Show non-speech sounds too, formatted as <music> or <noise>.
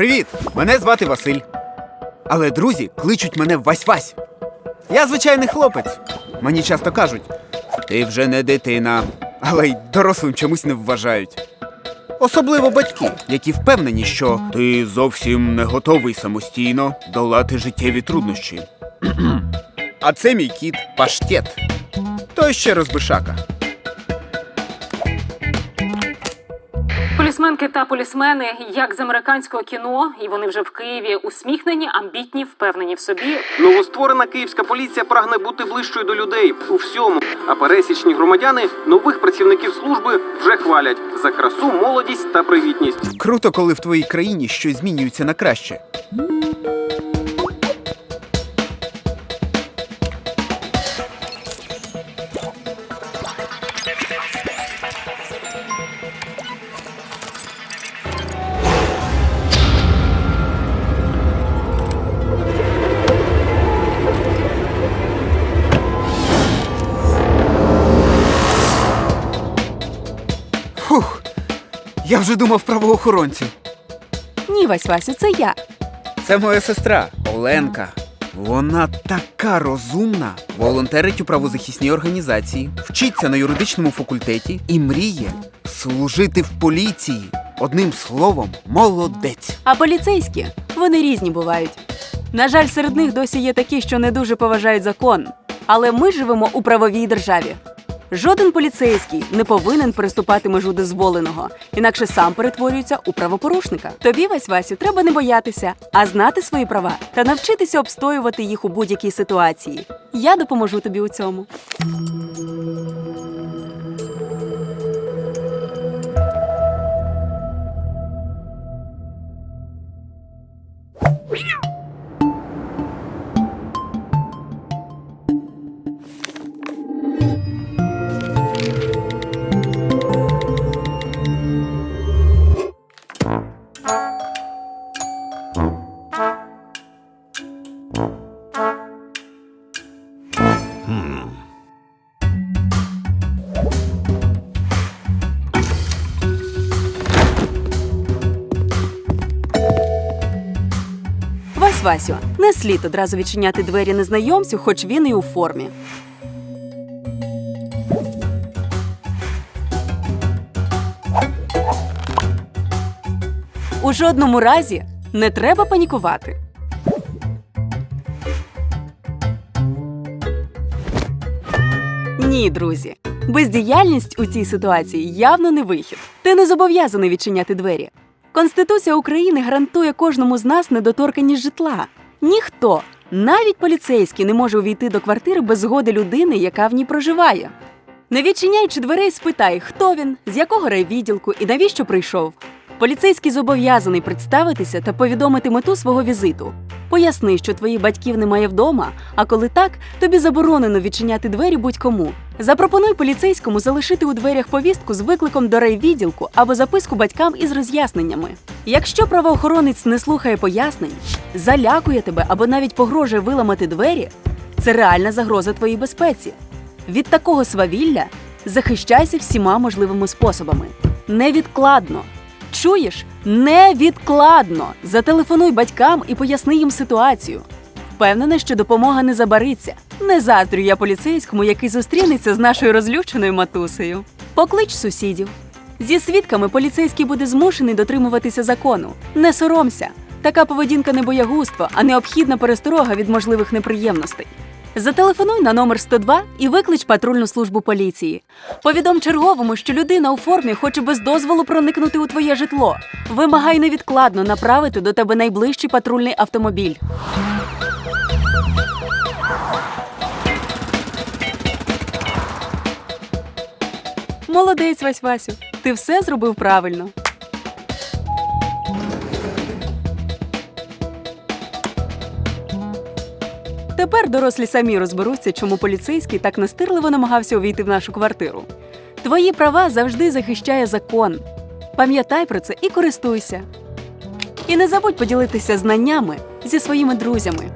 Привіт! Мене звати Василь. Але друзі кличуть мене Вась-Вась. Я звичайний хлопець. Мені часто кажуть: ти вже не дитина, але й дорослим чомусь не вважають. Особливо батьки, які впевнені, що ти зовсім не готовий самостійно долати життєві труднощі. <clears throat> а це мій кіт паштет. Той ще розбишака. Полісменки та полісмени, як з американського кіно, і вони вже в Києві усміхнені, амбітні, впевнені в собі. Новостворена київська поліція прагне бути ближчою до людей у всьому. А пересічні громадяни нових працівників служби вже хвалять за красу, молодість та привітність. Круто, коли в твоїй країні щось змінюється на краще. Я вже думав правоохоронці. Ні, Вась Васю, це я. Це моя сестра Оленка. Вона така розумна, волонтерить у правозахисній організації, вчиться на юридичному факультеті і мріє служити в поліції. Одним словом, молодець. А поліцейські вони різні бувають. На жаль, серед них досі є такі, що не дуже поважають закон. Але ми живемо у правовій державі. Жоден поліцейський не повинен переступати межу дозволеного, інакше сам перетворюється у правопорушника. Тобі, Вась Васю, треба не боятися, а знати свої права та навчитися обстоювати їх у будь-якій ситуації. Я допоможу тобі у цьому. Васю, не слід одразу відчиняти двері незнайомцю, хоч він і у формі. У жодному разі не треба панікувати. Ні, друзі. Бездіяльність у цій ситуації явно не вихід. Ти не зобов'язаний відчиняти двері. Конституція України гарантує кожному з нас недоторканність житла. Ніхто, навіть поліцейський, не може увійти до квартири без згоди людини, яка в ній проживає. Не відчиняючи дверей, спитай, хто він, з якого райвідділку і навіщо прийшов. Поліцейський зобов'язаний представитися та повідомити мету свого візиту. Поясни, що твоїх батьків немає вдома, а коли так, тобі заборонено відчиняти двері будь-кому. Запропонуй поліцейському залишити у дверях повістку з викликом до райвідділку або записку батькам із роз'ясненнями. Якщо правоохоронець не слухає пояснень, залякує тебе або навіть погрожує виламати двері, це реальна загроза твоїй безпеці. Від такого свавілля захищайся всіма можливими способами. Невідкладно. Чуєш? Невідкладно. Зателефонуй батькам і поясни їм ситуацію. Впевнена, що допомога не забариться. Не заздрю я поліцейському, який зустрінеться з нашою розлюченою матусею. Поклич сусідів. Зі свідками поліцейський буде змушений дотримуватися закону. Не соромся. Така поведінка не боягузтво, а необхідна пересторога від можливих неприємностей. Зателефонуй на номер 102 і виклич патрульну службу поліції. Повідом черговому, що людина у формі хоче без дозволу проникнути у твоє житло. Вимагай невідкладно направити до тебе найближчий патрульний автомобіль. Молодець, Вась Васю. Ти все зробив правильно. Тепер дорослі самі розберуться, чому поліцейський так настирливо намагався увійти в нашу квартиру. Твої права завжди захищає закон. Пам'ятай про це і користуйся. І не забудь поділитися знаннями зі своїми друзями.